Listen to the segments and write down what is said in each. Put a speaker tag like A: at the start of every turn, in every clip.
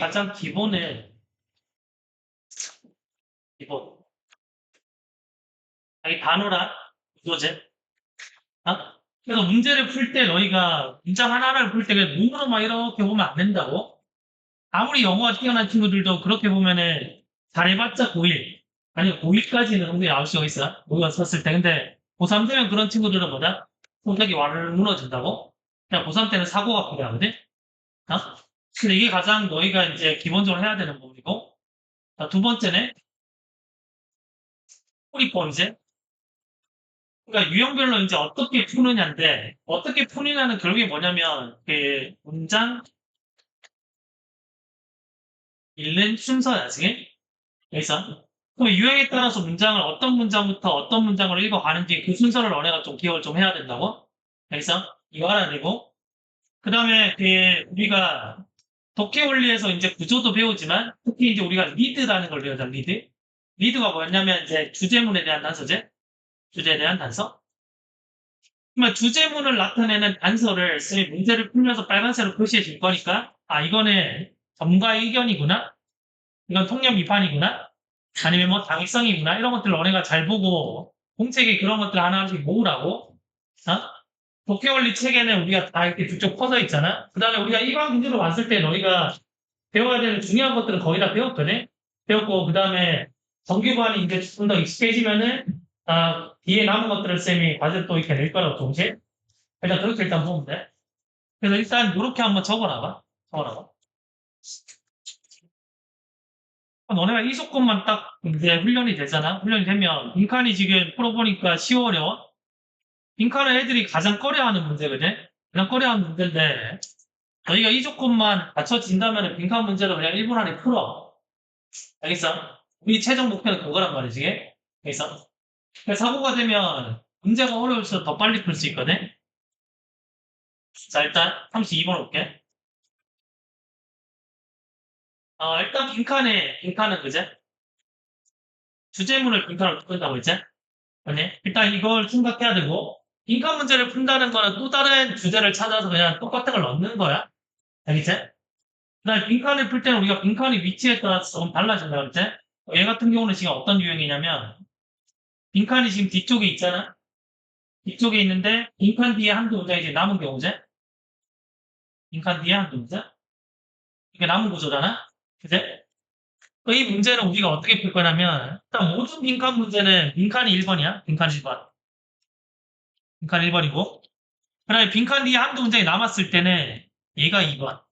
A: 가장 기본은 기본. 아, 이 단어랑 구조제. 아? 그래서 문제를 풀 때 너희가 문장 하나를 풀때 눈으로 막 이렇게 보면 안 된다고. 아무리 영어가 뛰어난 친구들도 그렇게 보면은 잘해봤자 고1. 아니, 고1까지는 흥분이 나올 수가 있어. 우리가 썼을 때. 근데 고3 되면 그런 친구들은 뭐다? 성격이 완 무너진다고? 그냥 고3 때는 사고가 필요하거든? 어? 근데 이게 가장 너희가 이제 기본적으로 해야 되는 부분이고. 자, 두 번째는 풀이법 이제. 그러니까 유형별로 이제 어떻게 푸느냐인데, 어떻게 푸느냐는 결국에 뭐냐면, 그 문장 읽는 순서야, 지금. 그래서 그럼 유형에 따라서 문장을 어떤 문장부터 어떤 문장을 읽어가는지 그 순서를 너네가 좀 기억을 좀 해야 된다고. 그래서 이거 알아야 되고, 그 다음에 그 우리가 독해 원리에서 이제 구조도 배우지만 특히 이제 우리가 리드라는 걸 배우잖아, 리드. 리드가 뭐였냐면 이제 주제문에 대한 단서제. 주제에 대한 단서. 그러면 주제문을 나타내는 단서를 쌤이 문제를 풀면서 빨간색으로 표시해 줄 거니까 아 이거는 전문가의 의견이구나. 이건 통념 비판이구나. 아니면 뭐 당위성이구나. 이런 것들을 너네가 잘 보고 공책에 그런 것들 하나씩 모으라고. 어? 독해원리 책에는 우리가 다 이렇게 쭉쭉 퍼져 있잖아. 그 다음에 우리가 일반 문제로 봤을 때 너희가 배워야 되는 중요한 것들은 거의 다 배웠거든. 배웠고 그 다음에 정규반이 이제 좀 더 익숙해지면은 아, 뒤에 남은 것들을 쌤이 과제 또 이렇게 낼 거라고 조금씩. 일단 그렇게 일단 보면 돼. 그래서 일단 이렇게 한번 적어놔봐. 적어놔봐. 너네가 이 조건만 딱 이제 훈련이 되잖아. 훈련이 되면 빈칸이 지금 풀어보니까 쉬워 어려워. 빈칸은 애들이 가장 꺼려하는 문제거든. 가장 꺼려하는 문제인데 너희가 이 조건만 갖춰진다면 빈칸 문제를 그냥 1분 안에 풀어. 알겠어? 우리 최종 목표는 그거란 말이지. 알겠어? 사고가 되면 문제가 어려울수록 더 빨리 풀 수 있거든. 자 일단 32번 올게. 어, 일단 빈칸에 빈칸은 그제 주제문을 빈칸으로 푼다고 했지? 아니 일단 이걸 생각해야 되고 빈칸 문제를 푼다는 거는 또 다른 주제를 찾아서 그냥 똑같은 걸 넣는 거야. 알겠지? 그다음에 빈칸을 풀 때는 우리가 빈칸의 위치에 따라서 조금 달라진다 그랬지? 얘 같은 경우는 지금 어떤 유형이냐면 빈칸이 지금 뒤쪽에 있잖아. 뒤쪽에 있는데 빈칸 뒤에 한두 문장이 이제 남은 경우지. 빈칸 뒤에 한두 문장. 이게 남은 구조잖아. 그제? 이 문제는 우리가 어떻게 풀 거냐면 일단 모든 빈칸 문제는 빈칸이 1번이야. 빈칸 1번. 빈칸 1번이고 그 다음에 빈칸 뒤에 한두 문장이 남았을 때는 얘가 2번.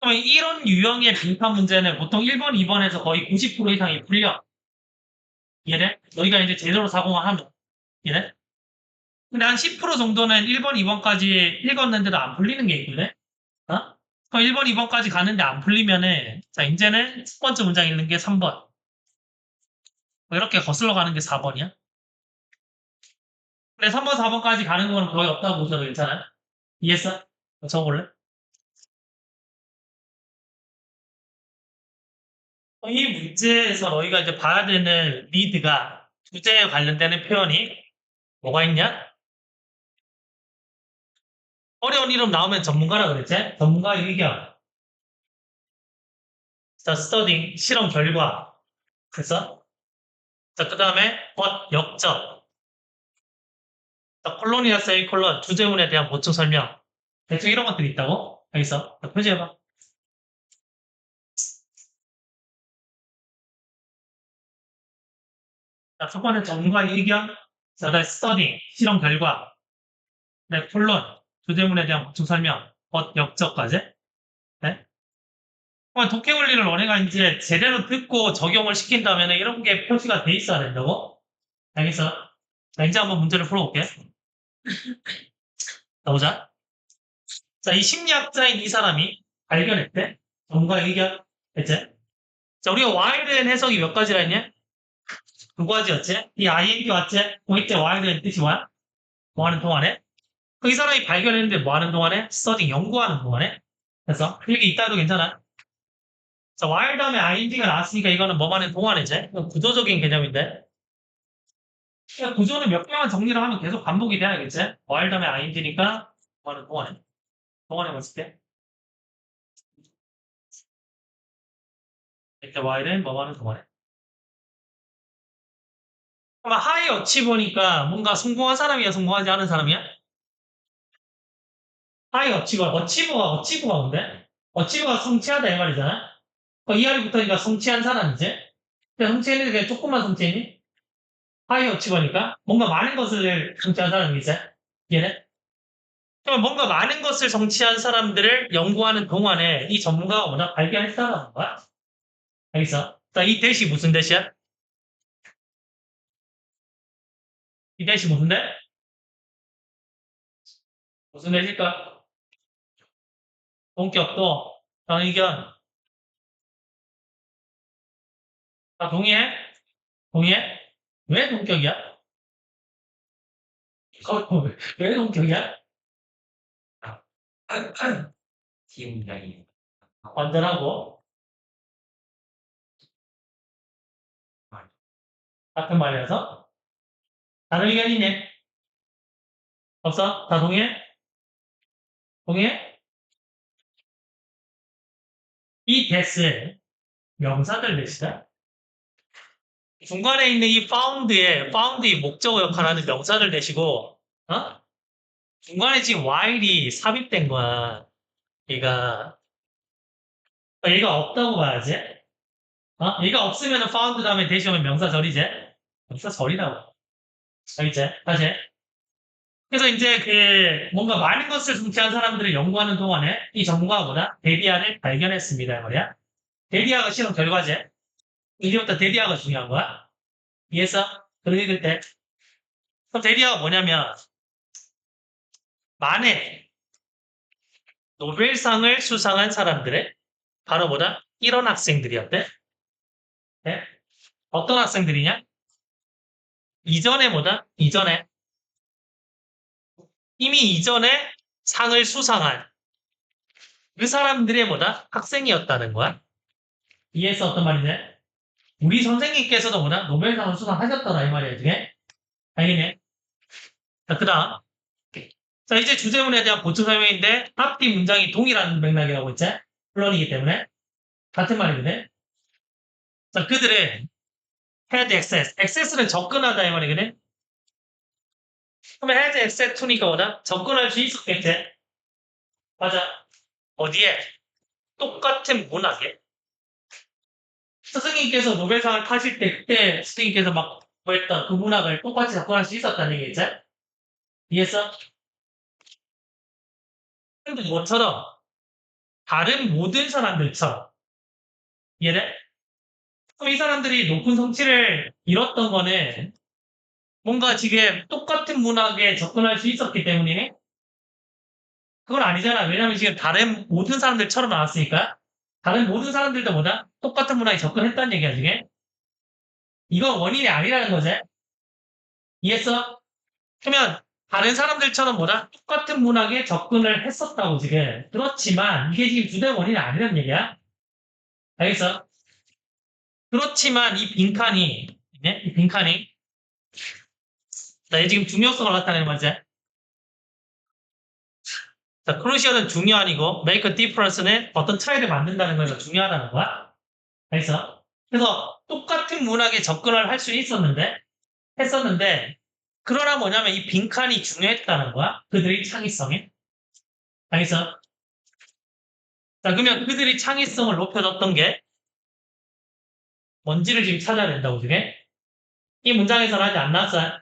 A: 그러면 이런 유형의 빈칸 문제는 보통 1번, 2번에서 거의 90% 이상이 풀려. 얘네? 너희가 이제 제대로 사공을 하면. 얘네? 근데 한 10% 정도는 1번, 2번까지 읽었는데도 안 풀리는 게 있거든? 어? 그럼 1번, 2번까지 가는데 안 풀리면은, 자, 이제는 첫 번째 문장 읽는 게 3번. 뭐 이렇게 거슬러 가는 게 4번이야. 근데 3번, 4번까지 가는 거는 거의 없다고 보셔도 괜찮아? 이해했어? 적어볼래? 이 문제에서 너희가 이제 봐야 되는 리드가 주제에 관련되는 표현이 뭐가 있냐? 어려운 이름 나오면 전문가라 그랬지? 전문가의 의견. 자, 스터딩, 실험 결과. 그래서 자, 그 다음에 what, 역적. 자, 콜로니아 세이 콜론, 주제문에 대한 보충 설명. 대충 이런 것들이 있다고? 여기서. 자, 표시해봐. 자, 첫 번째 전문가의 의견, 자, 다음 스터딩, 실험 결과, 네, 콜론, 주제문에 대한 보충 설명, 엇, 역적까지. 네? 그럼 독해 원리를 너네가 이제 제대로 듣고 적용을 시킨다면 이런 게 표시가 돼 있어야 된다고? 알겠어? 자, 이제 한번 문제를 풀어볼게. 자, 보자. 자, 이 심리학자인 이 사람이 발견했대. 전문가의 의견, 했지? 자, 우리가 Y에 대한 해석이 몇 가지라 했냐? 두 가지였지? 이 INT 왔지? 뭐 이때 Y에 대한 뜻이 뭐야? 뭐 하는 동안에? 그 이 사람이 발견했는데 뭐 하는 동안에? 스터딩 연구하는 동안에? 그래서 이렇게 있다도 괜찮아. 자, while 다음에 ing가 나왔으니까 이거는 뭐 하는 동안이지? 구조적인 개념인데. 그러니까 구조는 몇 개만 정리를 하면 계속 반복이 돼야겠지? while 다음에 ing니까 뭐 하는 동안에? 동안에 봤을 때. 이제 Y는 뭐 하는 동안에. 그럼 하이 어치버니까 뭔가 성공한 사람이야, 성공하지 않은 사람이야? 하이 어치버, 어치버가, 어치버가 뭔데? 어치버가 성취하다 이 말이잖아? 어, 이 붙으니까 성취한 사람이지? 근데 성취했는데 그냥 조금만 성취했니? 하이 어치버니까? 뭔가 많은 것을 성취한 사람이지? 얘네? 그러면 뭔가 많은 것을 성취한 사람들을 연구하는 동안에 이 전문가가 뭐냐? 발견했다라는 거야? 알겠어? 자, 이 대시 무슨 대시야? 이 대시 무슨 대? 무슨 대실까? 본격도 전의견 아, 동의해? 동의해? 왜 동격이야? 어, 왜, 왜 동격이야?
B: 기운량이
A: 완전하고 같은 말이어서 다른 의견 있네? 없어? 다 동의해? 동의해? 이 데스 명사들 대시다. 중간에 있는 이 found의 found의 목적어 역할하는 명사들 대시고 어? 중간에 지금 while이 삽입된 거야. 얘가 어, 얘가 없다고 봐야지. 어? 얘가 없으면 found 다음에 대시 오면 명사 절이지. 명사 절이라고. 알겠지? 다시. 그래서 이제 그 뭔가 많은 것을 성취한 사람들을 연구하는 동안에 이 전문가가 뭐다? 데디아를 발견했습니다. 이 말이야. 데디아가 실험 결과지. 이제부터 데디아가 중요한 거야. 이해했어? 그런 읽을 때. 그럼 데디아가 뭐냐면 만에 노벨상을 수상한 사람들의 바로 뭐다? 이런 학생들이었대. 네? 어떤 학생들이냐? 이전에 뭐다? 이전에 이미 이전에 상을 수상한 그 사람들의 뭐다? 학생이었다는 거야. 이해해서 어떤 말이지? 우리 선생님께서도 뭐다? 노벨상을 수상하셨더라 이 말이야 이게. 알겠네? 자, 그 다음. 자, 이제 주제문에 대한 보충 설명인데 앞뒤 문장이 동일한 맥락이라고 했지? 플런이기 때문에 같은 말이거든. 자, 그들은 had access. access는 접근하다 이 말이거든. 그러면 had access to니까 뭐다? 접근할 수 있었겠지? 맞아. 어디에? 똑같은 문학에. 스승님께서 노벨상을 타실 때 그때 스승님께서 막뭐 했던 그 문학을 똑같이 접근할 수 있었다는 얘기겠지? 이해했어? 근데 뭐처럼 다른 모든 사람들처럼 이해돼? 이 사람들이 높은 성취를 이뤘던 거는 뭔가 지금 똑같은 문학에 접근할 수 있었기 때문이네? 그건 아니잖아. 왜냐면 지금 다른 모든 사람들처럼 나왔으니까. 다른 모든 사람들도 뭐다? 똑같은 문학에 접근했다는 얘기야, 지금. 이건 원인이 아니라는 거지. 이해했어? 그러면 다른 사람들처럼 뭐다? 똑같은 문학에 접근을 했었다고 지금. 그렇지만 이게 지금 주된 원인이 아니라는 얘기야. 알겠어? 그렇지만 이 빈칸이, 네? 이 빈칸이 자, 얘 지금 중요성을 나타내는 거지. 자, 크루시얼은 중요한 이고, make a difference는 어떤 차이를 만든다는 거에서 중요하다는 거야. 알겠어? 그래서 똑같은 문학에 접근을 할 수 있었는데, 했었는데, 그러나 뭐냐면 이 빈칸이 중요했다는 거야. 그들의 창의성에. 알겠어? 자, 그러면 그들의 창의성을 높여줬던 게 뭔지를 지금 찾아야 된다고, 지금. 이 문장에서는 아직 안 나왔어요.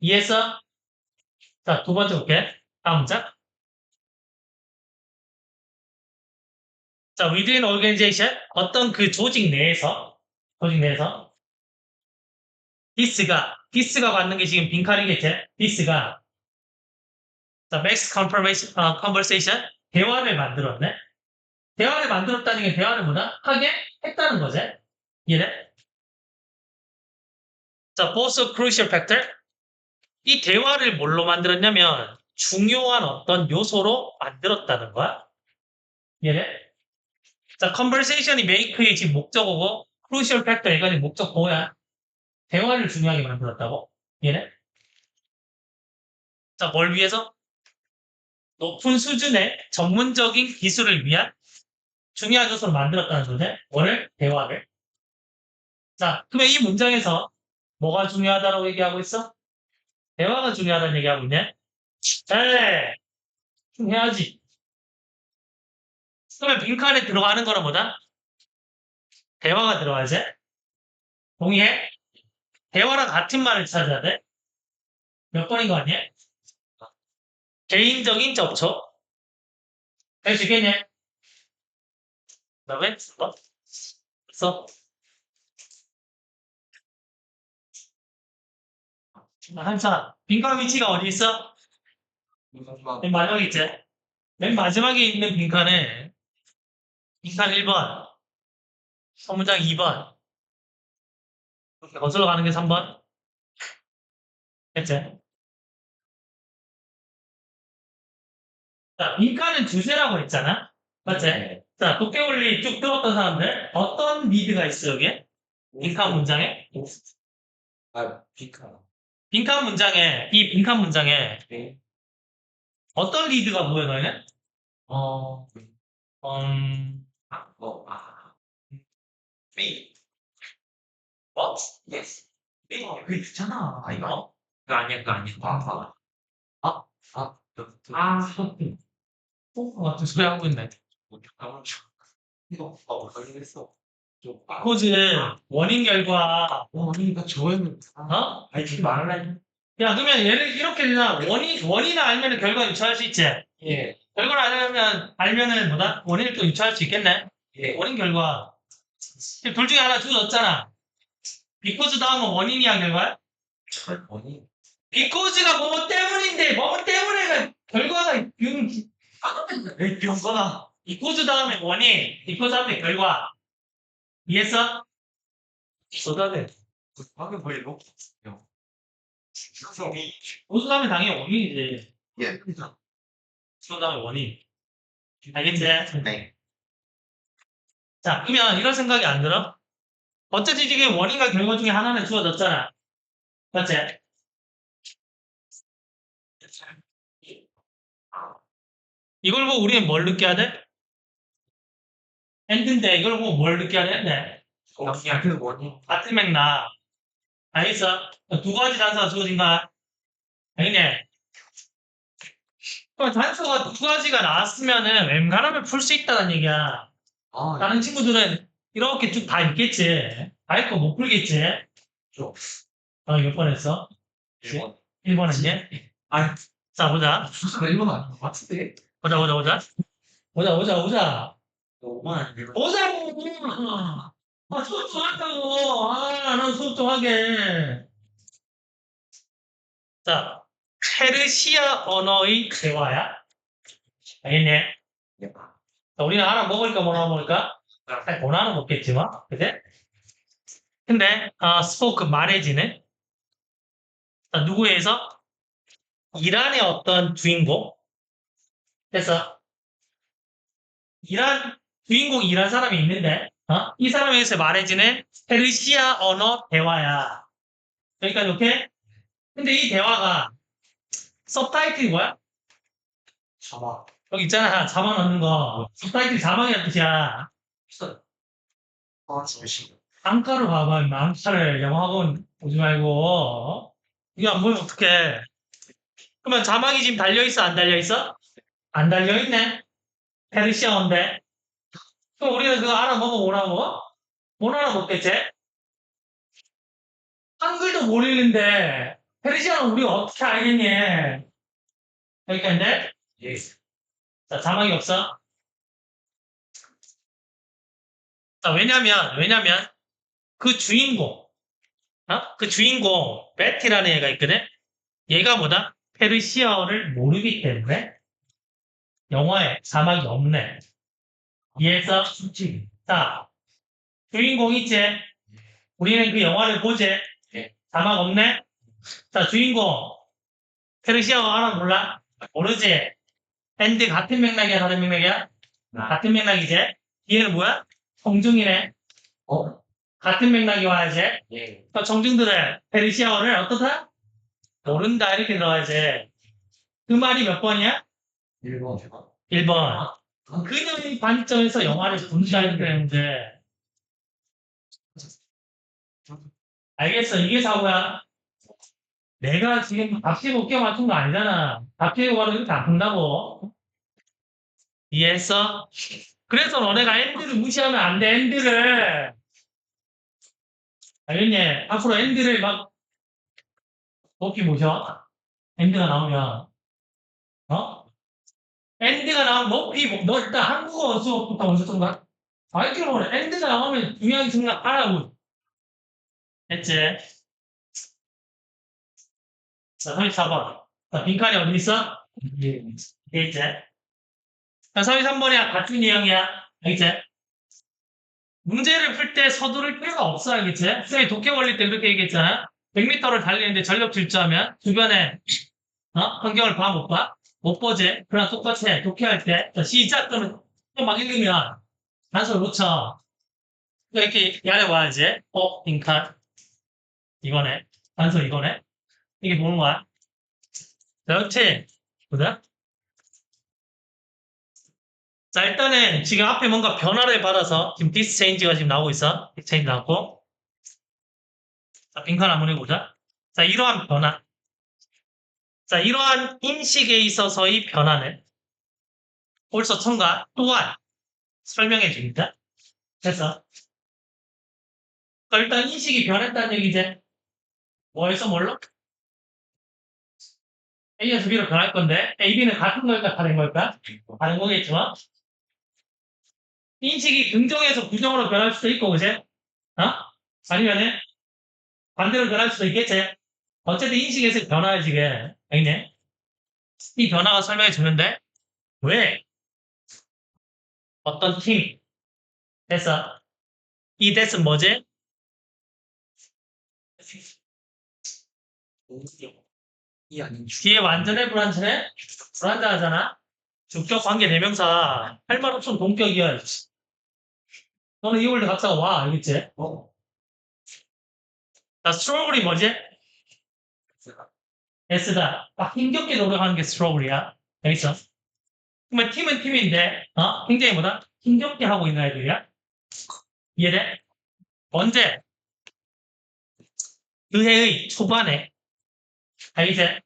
A: 이해했어? 자, 두 번째 볼게. 다음 문장. 자, within organization. 어떤 그 조직 내에서, 조직 내에서. this가, this가 받는 게 지금 빈칸이겠지? this가. 자, max conversation, 어, conversation. 대화를 만들었네? 대화를 만들었다는 게 대화를 뭐다? 하게 했다는 거지? 이해돼? 자, both crucial factor. 이 대화를 뭘로 만들었냐면 중요한 어떤 요소로 만들었다는 거야. 얘네. 자, conversation이 make의 지금 목적어고 crucial factor 지금 목적 뭐야? 대화를 중요하게 만들었다고? 얘네. 자, 뭘 위해서? 높은 수준의 전문적인 기술을 위한 중요한 요소를 만들었다는 소지. 뭐를? 대화를. 자, 그러면 이 문장에서 뭐가 중요하다고 얘기하고 있어? 대화가 중요하다는 얘기하고 있네. 에 중요하지. 그러면 빈칸에 들어가는 거는 뭐다? 대화가 들어가야지. 동의해? 대화랑 같은 말을 찾아야 돼. 몇 번인 거 아니야? 개인적인 접촉. 할 수 있겠냐? 그 다음에 뭐? 써. 한사 빈칸 위치가 어디 있어? 맨 마지막에 있지? 맨 마지막에 있는 빈칸에 빈칸 1번 소문장 2번 거슬러 가는 게 3번 했지? 자, 빈칸은 두세라고 했잖아? 맞지?
B: 네.
A: 자, 도깨울리 쭉 들었던 사람들 어떤 리드가 있어 여기에? 빈칸 문장에?
B: 아, 비카.
A: 빈칸 문장에 이 빈칸 문장에
B: 네.
A: 어떤 리드가 보여 너희는?
B: 어,
A: 음...
B: 아, 어, 아.
A: B 뭐?
B: 예스.
A: B 그게 있잖아
B: 아, 이거? 그거 아니야, 그거 아니야. 아, 아. 아, 아,
A: 아, 어, 같은 소리 하고 있네.
B: 뭐, 잠깐만. 이거, 어, 걸리겠어. 좀, 아,
A: 코즈 원인 결과
B: 어, 그러니까 저는,
A: 어?
B: 아니, 지금 말할래?
A: 야 그러면 얘를 이렇게 되나 원인 원인을 알면은 결과 유추할 수 있지.
B: 예,
A: 결과를 알면 알면은 뭐다 원인을 또 유추할 수 있겠네.
B: 예.
A: 원인 결과 둘 중에 하나 주어졌잖아. 비코즈 다음은 원인이야 결과야?
B: 철, 원이.
A: 비코즈가 뭐 때문인데 뭐 때문에가 결과가 윤
B: 에, 병거나.
A: 비코즈 다음에 원인 비코즈 다음에 결과 이해했어?
B: 쏟아내. 그 방금 거의. 성이.
A: 비코즈 다음에 당연히 원인이지.
B: 예,
A: 다음에 원인. 알겠지?
B: 네.
A: 자, 그러면 이런 생각이 안 들어? 어쨌든 지금 원인과 결과 중에 하나는 주어졌잖아. 맞지? 이걸 보고 우리는 뭘 느껴야 돼? 엔드인데 이걸 보고 뭘 느껴야 되는데?
B: 그냥 그 원이.
A: 같은 맥락. 알겠어? 두 가지 단서가 주어진 거야. 알겠네? 단서가 두 가지가 나왔으면은 웬간하면 풀 수 있다는 얘기야.
B: 아,
A: 다른 친구들은 이렇게 쭉 다 있겠지. 다 있고 못 풀겠지.
B: 좀.
A: 어, 몇번 했어?
B: 일본.
A: 1번 했니?
B: 아니,
A: 자, 보자.
B: 수사가 일본 아닌 것 같은데?
A: 보자, 보자, 보자. 보자, 보자, 보자.
B: 너무만 안 일본.
A: 보자고! 아, 수업 좀 한다고. 아, 난 수업 좀 하게. 자, 페르시아 언어의 대화야. 자, 우리는 하나 먹을까, 뭐 하나 먹을까? 아니, 뭐 하나 먹겠지만, 그지? 근데, 아, 스포크 말해지는, 자, 누구에서? 이란의 어떤 주인공? 그래서, 이란, 주인공 이란 사람이 있는데, 어? 이 사람에 의해서 말해지는 페르시아 언어 대화야. 그러니까 이렇게. 근데 이 대화가 서브타이틀이 뭐야?
B: 잡아.
A: 여기 있잖아. 자막 넣는 거. 서브타이틀 자막이란 뜻이야.
B: 아, 잠시.
A: 안가로 가봐. 임마. 안가를 영어학원 보지 말고. 이거 안 보면 어떡해. 그러면 자막이 지금 달려있어? 안 달려있어? 안 달려있네. 페르시아어인데. 그럼 우리는 그거 알아먹어 뭐라고? 못 알아먹겠지? 한글도 모르는데 페르시아는 우리가 어떻게 알겠니? 여기까지인데?
B: 예.
A: 자, 자막이 없어? 자, 왜냐면, 왜냐면, 그 주인공, 어? 그 주인공, 베티라는 애가 있거든? 얘가 뭐다? 페르시아어를 모르기 때문에 영화에 자막이 없네. 이해해서?
B: 솔직히.
A: 자, 주인공 있지? 우리는 그 영화를 보지?
B: 네.
A: 자막 없네? 자, 주인공, 페르시아어 알아 몰라? 모르지? 밴드 같은 맥락이야, 다른 맥락이야? 같은 맥락이지? 뒤에는 뭐야? 정중이네.
B: 어?
A: 같은 맥락이 와야지.
B: 예.
A: 그 정중들은 페르시아어를 어떻다? 모른다 이렇게 들어가야지. 그 말이 몇 번이야?
B: 일본.
A: 1번. 그녀의 관점에서 영화를 본다는 되는데 알겠어 이게 사고야 내가 지금 답지고 끼워 맞춘 거 아니잖아 답지고 바로 이렇게 안 푼다고 이해했어? 그래서 너네가 엔드를 무시하면 안 돼 엔드를 알겠니? 앞으로 엔드를 막 뽑기 모셔 엔드가 나오면 어? 엔드가 나오면 높이 뭐- 너 일단 한국어 수업부터 먼저 좀 가. 알기로 모르 엔드가 나오면 중요하게 생각하라고. 됐지? 자, 34번. 자, 빈칸이 어디 있어? 돼 있지? 자, 33번이야. 같은 유형이야. 알겠지? 문제를 풀 때 서두를 필요가 없어. 알겠지? 쌤이 독해 걸릴 때 그렇게 얘기했잖아. 100m를 달리는데 전력 질주하면 주변에 어? 환경을 봐, 못 봐? 못 보지? 그럼 똑같이 해. 독해할 때. 자, 시작. 그러면 막 읽으면 단서를 놓쳐. 이렇게 야래 와야지. 어, 빈칸. 이거네. 단서 이거네. 이게 뭐는 거야? 그렇지. 보자. 자, 일단은 지금 앞에 뭔가 변화를 받아서 지금 디스 체인지가 지금 나오고 있어. 디스 체인지 나왔고. 자, 빈칸 한번 해보자. 자, 이러한 변화. 자, 이러한 인식에 있어서의 변화는 옳소 첨가 또한 설명해 줍니다. 그래서 그러니까 일단 인식이 변했다는 얘기지. 뭐에서 뭘로? A에서 B로 변할 건데 A, B는 같은 걸까 다른 걸까? 다른 거겠지만 인식이 긍정에서 부정으로 변할 수도 있고 그지? 어? 아니면은 반대로 변할 수도 있겠지? 어쨌든 인식에서 변화야 지금 알겠네? 이 변화가 설명해 주는데 왜 어떤 팀 됐어 이 됐은 뭐지?
B: 이 아닌 주.
A: 뒤에 완전해 불완전해? 불완전하잖아 주격 관계 대명사 할 말 없으면 동격이야 너는 이월드 각자가 와 알겠지?
B: 어?
A: 자 스트로글이 뭐지? S다 딱 힘겹게 노력하는 게 스트로글이야 알겠어? 그러면 팀은 팀인데 어? 굉장히 뭐다? 힘겹게 하고 있는 애들이야 이해돼? 언제? 그 해의 초반에 알겠지?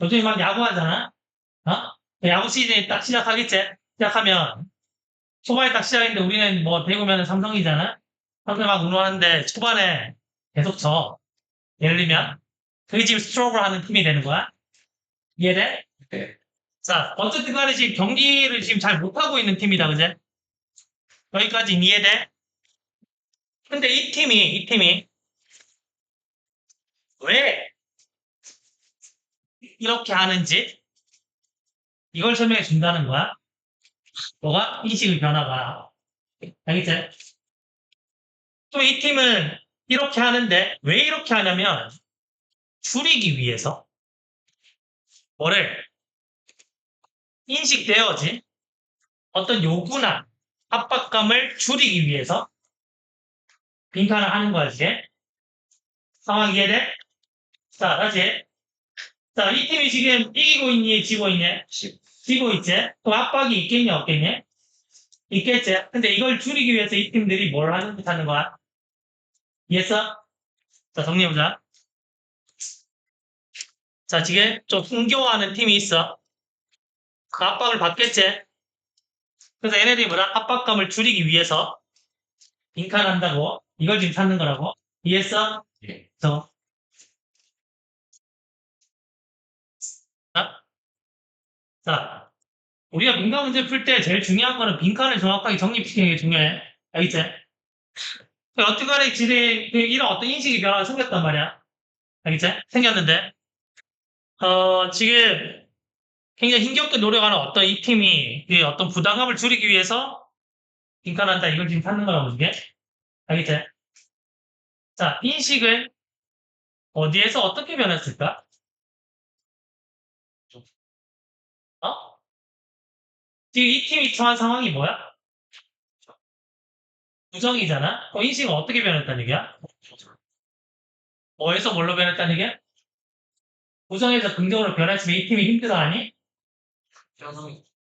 A: 요즘에 막 야구하잖아? 어? 야구 시즌이 딱 시작하겠지? 시작하면 초반에 딱 시작했는데 우리는 뭐 대구면 삼성이잖아? 삼성 막 운동하는데 초반에 계속 져. 예를 들면 그게 지금 스트로크를 하는 팀이 되는 거야? 이해돼?
B: 네.
A: 자, 어쨌든 간에 지금 경기를 지금 잘 못하고 있는 팀이다, 그제? 여기까지 이해돼? 근데 이 팀이, 이 팀이 왜 이렇게 하는지 이걸 설명해 준다는 거야. 뭐가? 인식의 변화가. 알겠지? 또 이 팀은 이렇게 하는데 왜 이렇게 하냐면 줄이기 위해서 뭐를 인식되어진 어떤 요구나 압박감을 줄이기 위해서 빈칸을 하는 거야, 이제. 상황 이해돼? 자, 다시. 자, 이 팀이 지금 이기고 있니, 지고 있니? 지고 있지? 그럼 압박이 있겠니, 없겠니? 있겠지? 근데 이걸 줄이기 위해서 이 팀들이 뭘 하는 듯 하는 거야? 이해했어? 자, 정리해보자. 자, 지금 좀 흥겨워하는 팀이 있어. 그 압박을 받겠지? 그래서 얘네들이 뭐라? 압박감을 줄이기 위해서 빈칸한다고 이걸 지금 찾는 거라고. 이해했어?
B: 예.
A: 저. 자, 자, 우리가 민감 문제 풀 때 제일 중요한 거는 빈칸을 정확하게 정립시키는 게 중요해. 알겠지? 어떻게 간에 지금 이런 어떤 인식이 변화가 생겼단 말이야. 알겠지? 생겼는데, 어, 지금 굉장히 힘겹게 노력하는 어떤 이 팀이 이 어떤 부담감을 줄이기 위해서 빈칸한다. 이걸 지금 찾는 거라고, 이게. 알겠지? 자, 인식은 어디에서 어떻게 변했을까? 어? 지금 이 팀이 처한 상황이 뭐야? 부정이잖아? 어, 인식은 어떻게 변했다는 얘기야? 뭐에서 뭘로 변했다는 얘기야? 부정에서 긍정으로 변했으면 이 팀이 힘들어하니?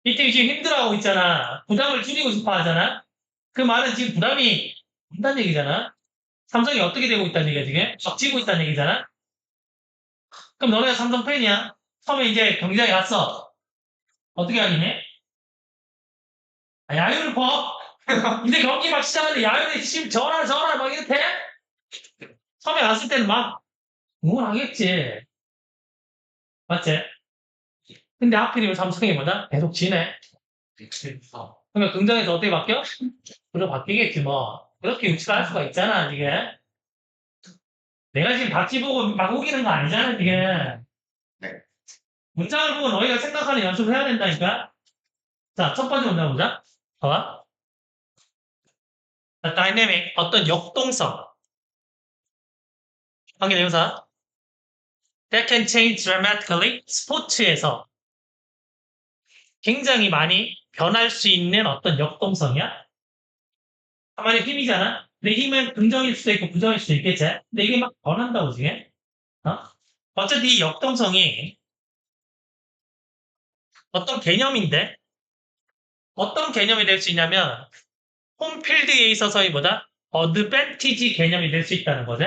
B: 이
A: 팀이 지금 힘들어하고 있잖아. 부담을 줄이고 싶어 하잖아. 그 말은 지금 부담이 온다는 얘기잖아. 삼성이 어떻게 되고 있다는 얘기야, 지금? 막 지고 있다는 얘기잖아. 그럼 너네가 삼성 팬이야. 처음에 이제 경기장에 갔어. 어떻게 하긴 해? 아, 야유를 퍼? 이제 경기 막 시작하는데 야유를 지금 전화 전화 막 이렇게 해? 처음에 갔을 때는 막 응원하겠지. 맞지? 근데 하필이면 삼성이 뭐다? 계속 지네.
B: 어.
A: 그러면 긍정에서 어떻게 바뀌어? 그래 바뀌겠지 뭐. 그렇게 유치할 수가 있잖아 지금. 내가 지금 박지 보고 막 우기는 거 아니잖아 지금.
B: 네.
A: 문장을 보고 너희가 생각하는 연습을 해야 된다니까. 자, 첫 번째 문장 보자. 봐봐. 자, 다이내믹 어떤 역동성. 관계대명사. That can change dramatically. 스포츠에서 굉장히 많이 변할 수 있는 어떤 역동성이야. 한마디 힘이잖아. 내 힘은 긍정일 수도 있고 부정일 수도 있겠지. 근데 이게 막 변한다고 지금. 어? 어쨌든 이 역동성이 어떤 개념인데 어떤 개념이 될 수 있냐면 홈필드에 있어서의 뭐다? 어드밴티지 개념이 될 수 있다는 거지.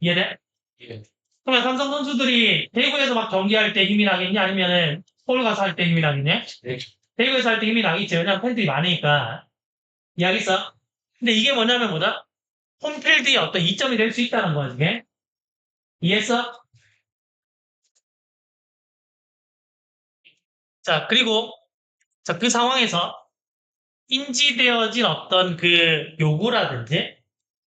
A: 이해돼?
B: 예.
A: 그러면 삼성 선수들이 대구에서 막 경기할 때 힘이 나겠냐? 아니면은 서울 가서 할 때 힘이 나겠냐?
B: 네.
A: 대구에서 할 때 힘이 나겠지. 왜냐면 팬들이 많으니까. 이해하겠어? 근데 이게 뭐냐면 뭐다? 홈필드의 어떤 이점이 될 수 있다는 거야, 이게. 이해했어? 자, 그리고, 자, 그 상황에서 인지되어진 어떤 그 요구라든지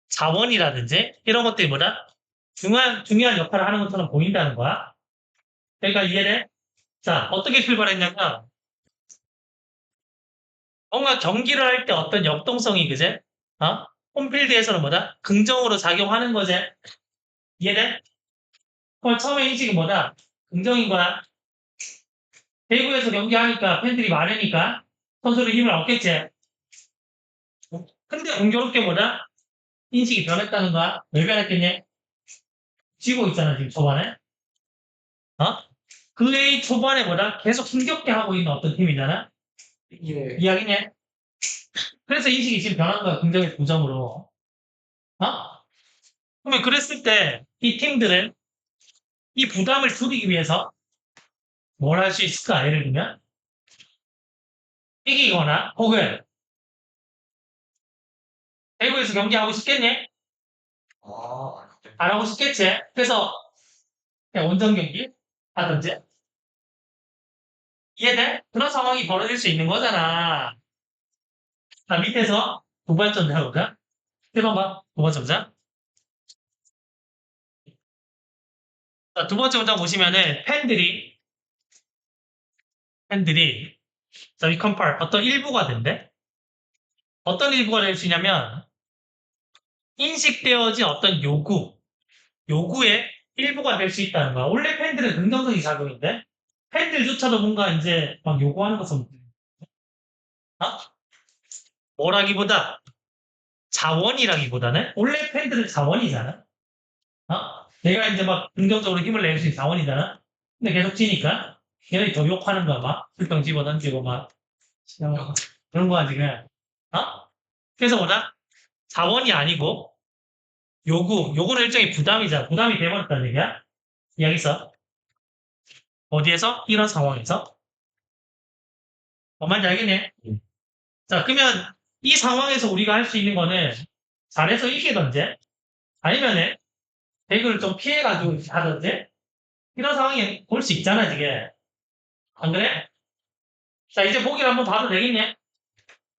A: 자원이라든지 이런 것들이 뭐다? 중요한, 중요한 역할을 하는 것처럼 보인다는 거야. 그러니까 이해돼? 자, 어떻게 출발했냐면, 뭔가 경기를 할 때 어떤 역동성이, 그제? 어? 홈필드에서는 뭐다? 긍정으로 작용하는 거지. 이해돼? 그럼 처음에 인식이 뭐다? 긍정인 거야. 대구에서 경기하니까 팬들이 많으니까 선수들 힘을 얻겠지. 근데 공교롭게 뭐다? 인식이 변했다는 거야. 왜 변했겠니? 지고 있잖아, 지금 초반에. 어? 그 A 초반에 뭐다? 계속 힘겹게 하고 있는 어떤 팀이잖아?
B: 예.
A: 이야기네. 그래서 인식이 지금 변한 거야, 긍정에서 부정으로. 어? 그러면 그랬을 때, 이 팀들은 이 부담을 줄이기 위해서 뭘 할 수 있을까? 예를 들면, 이기거나, 혹은, 대구에서 경기하고 싶겠니?
B: 아, 네.
A: 안 하고 싶겠지? 그래서, 그냥 원정 경기 하든지. 이해돼? 그런 상황이 벌어질 수 있는 거잖아. 자, 밑에서 두 번째 문제 해볼까? 1번 봐. 두 번째 문장. 자, 두 번째 문장 보시면은, 팬들이, 팬들이, 자, we compare. 어떤 일부가 된대? 어떤 일부가 될 수 있냐면, 인식되어진 어떤 요구, 요구의 일부가 될 수 있다는 거야. 원래 팬들은 긍정적인 작용인데, 팬들조차도 뭔가 이제 막 요구하는 것은, 어? 뭐라기보다, 자원이라기보다는, 원래 팬들은 자원이잖아. 어? 내가 이제 막 긍정적으로 힘을 낼 수 있는 자원이잖아. 근데 계속 지니까, 걔네들이 더 욕하는 거야, 막. 술병 집어 던지고, 막. 어, 그런 거야, 지금. 어? 그래서 뭐다? 자원이 아니고, 요구, 요구는 일종의 부담이잖아. 부담이 돼버렸다는 얘기야. 있어. 어디에서? 이런 상황에서. 뭔 말인지 알겠네?
B: 음.
A: 자, 그러면 이 상황에서 우리가 할 수 있는 거는 잘해서 이기던지 아니면은 배그를 좀 피해가지고 하던지 이런 상황이 올 수 있잖아, 지금. 안 그래? 자, 이제 보기를 한번 봐도 되겠냐?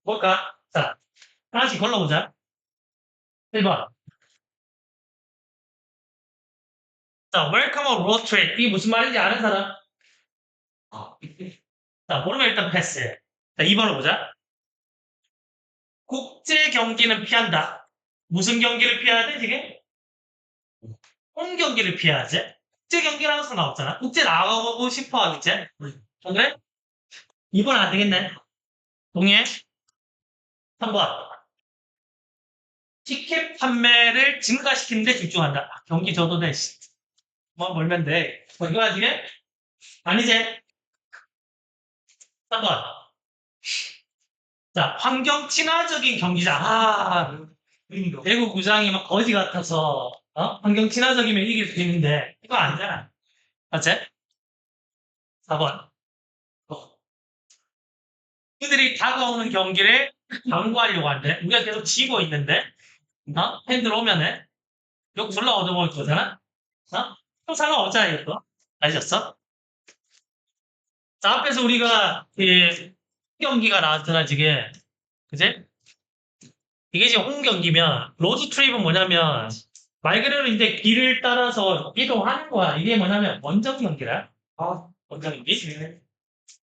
A: 뭘까? 자, 하나씩 걸러보자. 1번. 자, welcome on road trip. 이게 무슨 말인지 아는 사람?
B: 아,
A: 자, 모르면 일단 패스. 자, 2번을 보자. 국제 경기는 피한다. 무슨 경기를 피해야 돼, 지금? 홈 경기를 피해야지. 국제 경기라는 상관없잖아. 국제 나가보고 싶어 하겠 그래? 2번 안 되겠네. 동의해? 3번. 티켓 판매를 증가시키는 데 집중한다. 아, 경기. 씨. 뭐 몰면 돼. 뭐 이거 아니게? 아니지? 3번. 자, 환경 친화적인 경기장. 아, 대구 구장이 막 거지 같아서, 어? 환경 친화적이면 이길 수 있는데, 이거 아니잖아. 맞지? 4번. 어. 그들이 다가오는 경기를 방구하려고 하는데, 우리가 계속 지고 있는데, 어? 팬들 오면은, 욕 졸라 얻어먹을 거잖아? 어? 또 상관없잖아, 이거. 아셨어? 자, 앞에서 우리가, 그, 경기가 나왔잖아, 지금. 그지? 이게 지금 홈 경기면, 로드 트립은 뭐냐면, 말 그대로 이제 길을 따라서 이동하는 거야. 이게 뭐냐면, 원정 경기라.
B: 아,
A: 원정 경기.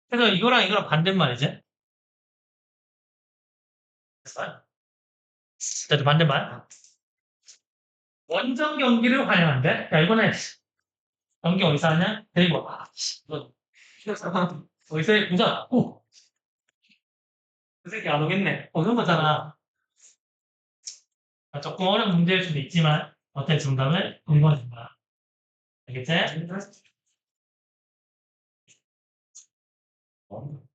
A: 그래서 이거랑 이거랑 반대말이지. 됐어요? 자, 반대말. 원정 경기를 환영한대. 야, 이번에 경기 어디서 하냐? 데리고 와. 너 어디서 해? 보자. 오. 그 새끼 안 오겠네. 어, 그런 거잖아. 아, 조금 어려운 문제일 수도 있지만, 어때 정답을 읽어준다. 알겠지?
B: 어?